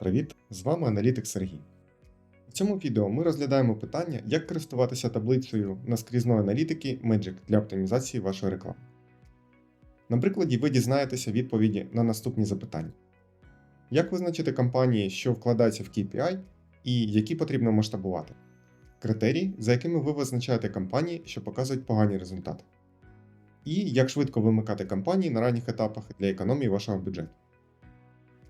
Привіт! З вами аналітик Сергій. В цьому відео ми розглядаємо питання, як користуватися таблицею наскрізної аналітики Magic для оптимізації вашої реклами. На прикладі ви дізнаєтеся відповіді на наступні запитання: Як визначити кампанії, що вкладаються в KPI, і які потрібно масштабувати? Критерії, за якими ви визначаєте кампанії, що показують погані результати. І як швидко вимикати кампанії на ранніх етапах для економії вашого бюджету.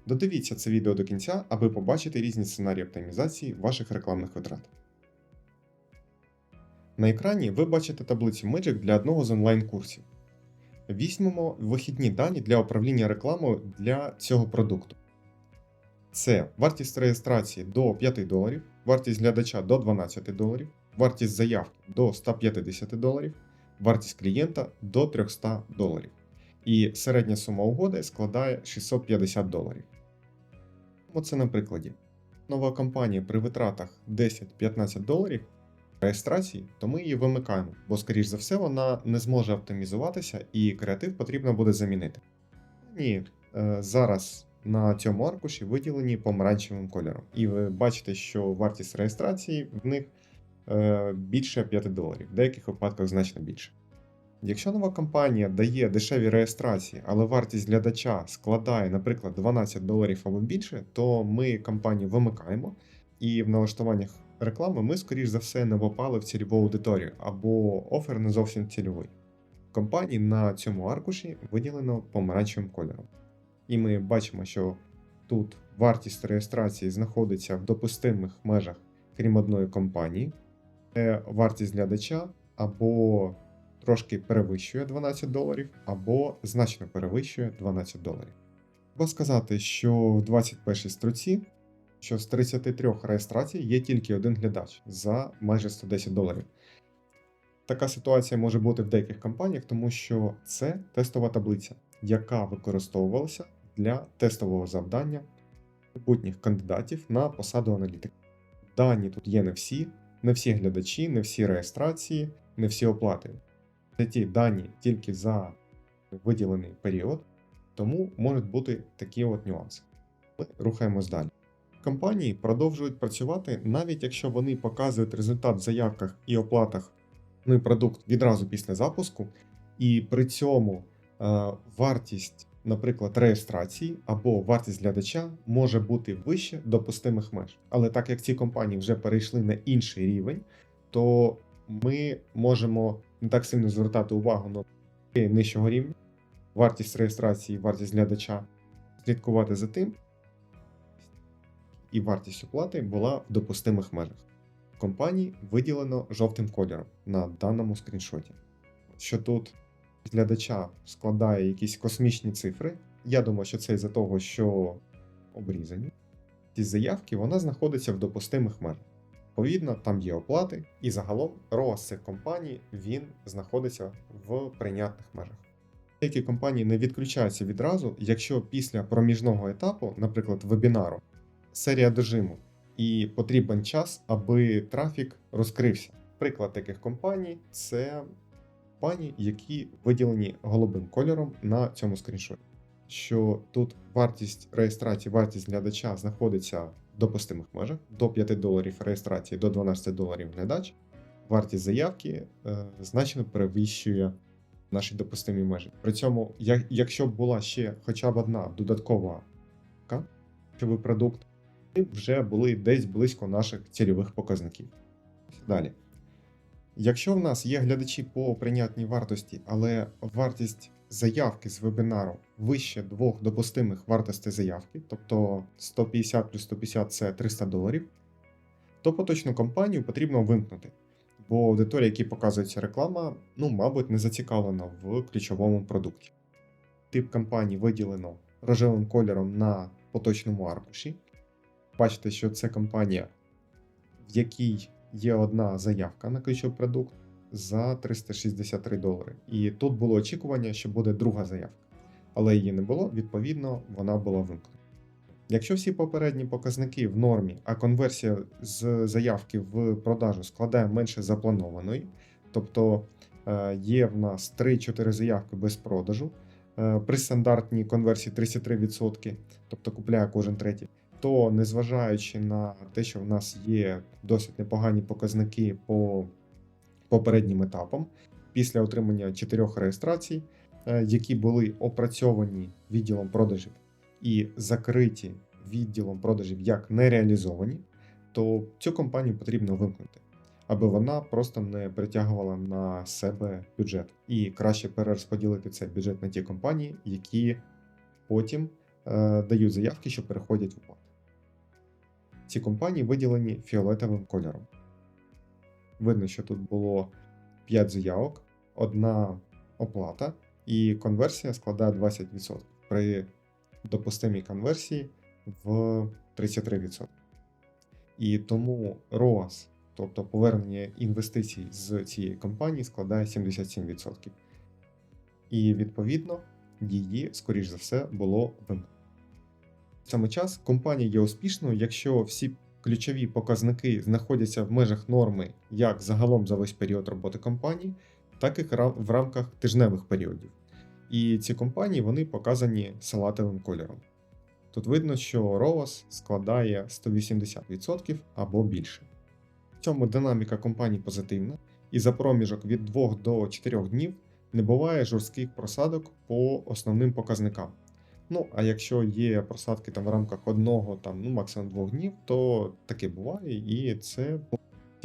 Додивіться це відео до кінця, аби побачити різні сценарії оптимізації ваших рекламних витрат. На екрані ви бачите таблицю Magic для одного з онлайн-курсів. Візьмемо вихідні дані для управління рекламою для цього продукту. Це вартість реєстрації до 5 доларів, вартість глядача до 12 доларів, вартість заявки до 150 доларів, вартість клієнта до 300 доларів. І середня сума угоди складає 650 доларів. Оце на прикладі. Нова компанія при витратах 10-15 доларів реєстрації, то ми її вимикаємо, бо, скоріш за все, вона не зможе оптимізуватися і креатив потрібно буде замінити. Ні, е, зараз на цьому аркуші виділені помаранчевим кольором. І ви бачите, що вартість реєстрації в них е, більше 5 доларів, в деяких випадках значно більше. Якщо нова компанія дає дешеві реєстрації, але вартість глядача складає, наприклад, 12 доларів або більше, то ми компанію вимикаємо, і в налаштуваннях реклами ми, скоріш за все, не попали в цільову аудиторію або офер не зовсім цільовий. Компанії на цьому аркуші виділено помаранчевим кольором. І ми бачимо, що тут вартість реєстрації знаходиться в допустимих межах, крім одної компанії, Е, вартість глядача або трошки перевищує 12 доларів, або значно перевищує 12 доларів. Треба сказати, що в 21 строці, що з 33 реєстрацій є тільки один глядач за майже 110 доларів. Така ситуація може бути в деяких компаніях, тому що це тестова таблиця, яка використовувалася для тестового завдання майбутніх кандидатів на посаду аналітика. Дані тут є не всі, не всі глядачі, не всі реєстрації, не всі оплати. Ті дані тільки за виділений період, тому можуть бути такі от нюанси. Ми рухаємось далі. Компанії продовжують працювати, навіть якщо вони показують результат в заявках і оплатах ну і продукт відразу після запуску, і при цьому е, вартість, наприклад, реєстрації або вартість глядача може бути вище допустимих меж. Але так як ці компанії вже перейшли на інший рівень, то ми можемо не так сильно звертати увагу на нижчого рівня, вартість реєстрації, вартість глядача, слідкувати за тим, і вартість оплати була в допустимих межах. Компанії виділено жовтим кольором на даному скріншоті. Що тут глядача складає якісь космічні цифри. Я думаю, що це із-за того, що обрізані. Ці заявки вона знаходиться в допустимих межах. Відповідно, там є оплати, і загалом ROAS цих компаній він знаходиться в прийнятних межах. Деякі компанії не відключаються відразу, якщо після проміжного етапу, наприклад, вебінару, серія дожиму, і потрібен час, аби трафік розкрився. Приклад таких компаній це компанії, які виділені голубим кольором на цьому скріншоті. Що тут вартість реєстрації, вартість глядача знаходиться допустимих межах до 5 доларів реєстрації, до 12 доларів глядач. Вартість заявки е, значно перевищує наші допустимі межі. При цьому, як, якщо б була ще хоча б одна додаткова продукт, ми вже були десь близько наших цільових показників. Далі. Якщо в нас є глядачі по прийнятній вартості, але вартість заявки з вебінару вище двох допустимих вартостей заявки, тобто 150 плюс 150 це 300 доларів, то поточну компанію потрібно вимкнути. Бо аудиторія, якій показується реклама, ну, мабуть, не зацікавлена в ключовому продукті. Тип компанії виділено рожевим кольором на поточному аркуші. Бачите, що це компанія, в якій є одна заявка на ключовий продукт за 363 долари. І тут було очікування, що буде друга заявка. Але її не було, відповідно, вона була вимкнена. Якщо всі попередні показники в нормі, а конверсія з заявки в продажу складає менше запланованої, тобто е, є в нас 3-4 заявки без продажу, е, при стандартній конверсії 33%, тобто купляє кожен третій, то незважаючи на те, що в нас є досить непогані показники по попереднім етапам, після отримання чотирьох реєстрацій, е, які були опрацьовані відділом продажів і закриті відділом продажів як нереалізовані, то цю компанію потрібно вимкнути, аби вона просто не притягувала на себе бюджет. І краще перерозподілити цей бюджет на ті компанії, які потім е, дають заявки, що переходять в оплату. Ці компанії виділені фіолетовим кольором. Видно, що тут було 5 заявок, одна оплата, і конверсія складає 20% при допустимій конверсії в 33%. І тому ROAS, тобто повернення інвестицій з цієї компанії, складає 77%. І відповідно її, скоріш за все, було вимкнено. В саме час компанія є успішною, якщо всі ключові показники знаходяться в межах норми як загалом за весь період роботи компанії, так і в рамках тижневих періодів. І ці компанії вони показані салатовим кольором. Тут видно, що ROAS складає 180% або більше. В цьому динаміка компаній позитивна, і за проміжок від 2 до 4 днів не буває жорстких просадок по основним показникам. Ну, а якщо є просадки там в рамках одного, там, ну, максимум двох днів, то таке буває, і це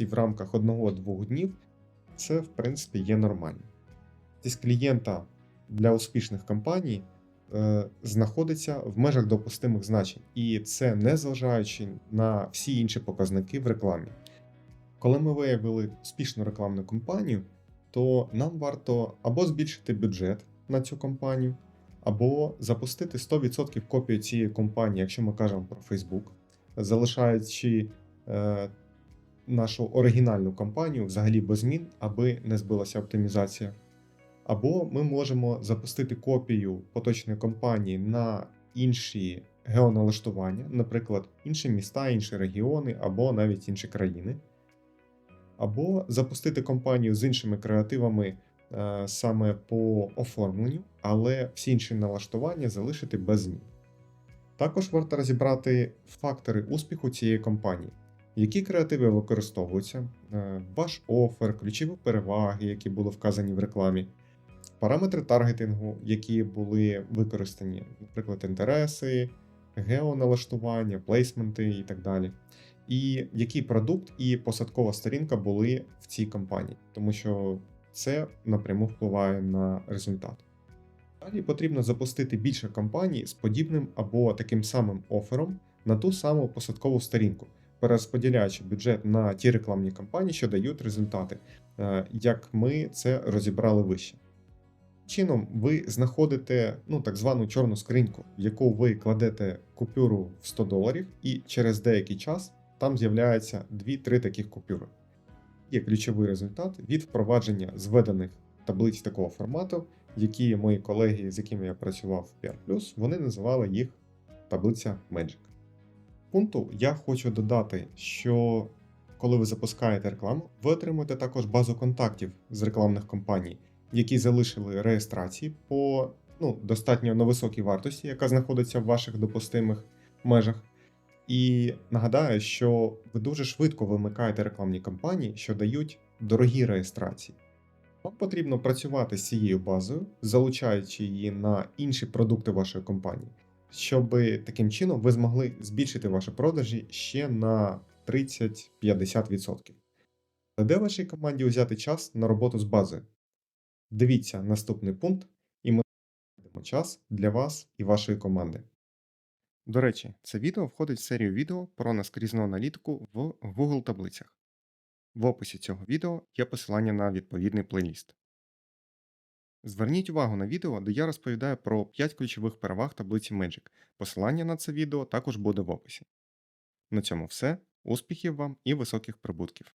в рамках одного-двох днів це, в принципі, є нормально. Цість клієнта для успішних компаній е, знаходиться в межах допустимих значень, і це не зважаючи на всі інші показники в рекламі. Коли ми виявили успішну рекламну кампанію, то нам варто або збільшити бюджет на цю компанію, або запустити 100% копію цієї компанії, якщо ми кажемо про Facebook, залишаючи е, нашу оригінальну компанію взагалі без змін, аби не збилася оптимізація. Або ми можемо запустити копію поточної компанії на інші геоналаштування, наприклад, інші міста, інші регіони, або навіть інші країни. Або запустити компанію з іншими креативами саме по оформленню, але всі інші налаштування залишити без змін. Також варто розібрати фактори успіху цієї компанії, які креативи використовуються, е, ваш офер, ключові переваги, які були вказані в рекламі, параметри таргетингу, які були використані, наприклад, інтереси, геоналаштування, плейсменти і так далі. І який продукт і посадкова сторінка були в цій компанії, тому що це напряму впливає на результат. Далі потрібно запустити більше компаній з подібним або таким самим офером на ту саму посадкову сторінку, перерозподіляючи бюджет на ті рекламні кампанії, що дають результати, е, як ми це розібрали вище. Чином, ви знаходите ну, так звану чорну скриньку, в яку ви кладете купюру в 100 доларів, і через деякий час там з'являється 2-3 таких купюри. Є ключовий результат від впровадження зведених таблиць такого формату, які мої колеги, з якими я працював в PR+, вони називали їх таблиця Magic. Пункту я хочу додати, що коли ви запускаєте рекламу, ви отримуєте також базу контактів з рекламних компаній, які залишили реєстрації по ну, достатньо на високій вартості, яка знаходиться в ваших допустимих межах. І нагадаю, що ви дуже швидко вимикаєте рекламні кампанії, що дають дорогі реєстрації. Вам потрібно працювати з цією базою, залучаючи її на інші продукти вашої компанії, щоб таким чином ви змогли збільшити ваші продажі ще на 30-50%. Та Де вашій команді взяти час на роботу з базою? Дивіться наступний пункт, і ми знайдемо час для вас і вашої команди. До речі, це відео входить в серію відео про наскрізну аналітику в Google таблицях. В описі цього відео є посилання на відповідний плейліст. Зверніть увагу на відео, де я розповідаю про 5 ключових переваг таблиці Magic. Посилання на це відео також буде в описі. На цьому все. Успіхів вам і високих прибутків!